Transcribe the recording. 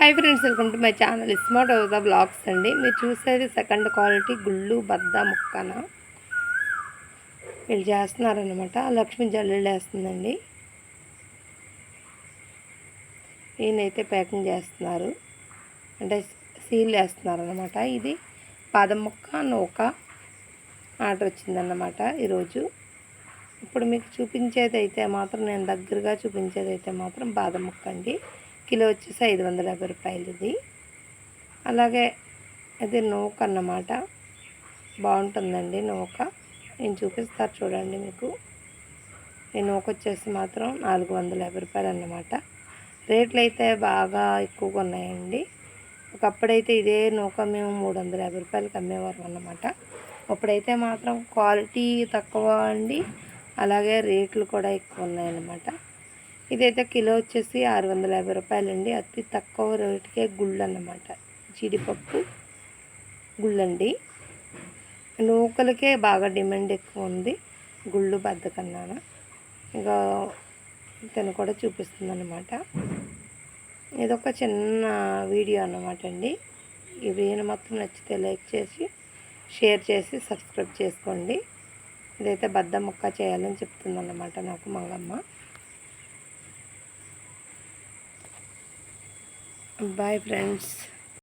Hi friends welcome to my channel smart the blogs అండి. మీరు చూసేది సెకండ్ క్వాలిటీ గుళ్ళు బద్ద ముక్కన. వీళ్ళు చేస్తున్నారనమాట లక్ష్మి జల్లుళ్ళు వేస్తుందండి. ఈయనైతే ప్యాకింగ్ చేస్తున్నారు. అంటే సీల్ వేస్తున్నారు అనమాట ఇది పాదం ముక్క నూక ఆర్డర్ వచ్చిందన్నమాట ఈరోజు. ఇప్పుడు మీకు చూపించేది అయితే మాత్రం నేను దగ్గరగా చూపించేది అయితే మాత్రం బాదం ముక్క అండి. కిలో వచ్చేసి ఐదు వందల యాభై రూపాయలు ఇది అలాగే ఇది నూక అన్నమాట. బాగుంటుందండి నూక. నేను చూపిస్తారు చూడండి మీకు. ఈ నూక వచ్చేసి మాత్రం నాలుగు వందల యాభై రూపాయలు అన్నమాట రేట్లు అయితే బాగా ఎక్కువగా ఉన్నాయండి. ఒకప్పుడైతే ఇదే నూక మేము మూడు వందల యాభై రూపాయలకి అమ్మేవారు అన్నమాట. ఇప్పుడైతే మాత్రం క్వాలిటీ తక్కువ అండి. అలాగే రేట్లు కూడా ఎక్కువ ఉన్నాయన్నమాట. ఇదైతే కిలో వచ్చేసి ఆరు వందల యాభై రూపాయలండి. అతి తక్కువ రేటుకే గుళ్ళు అన్నమాట జీడిపప్పు గుళ్ళండి. నూకలకే బాగా డిమాండ్ ఎక్కువ ఉంది. గుళ్ళు బద్దకన్నాన. ఇంకా తను కూడా చూపిస్తుంది అనమాట ఇదొక చిన్న వీడియో అన్నమాట అండి ఈ వీడియో మొత్తం నచ్చితే లైక్ చేసి షేర్ చేసి సబ్స్క్రైబ్ చేసుకోండి. ఇదైతే బద్ద ముక్క చేయాలని చెప్తుందన్నమాట నాకు మంగమ్మ. Bye friends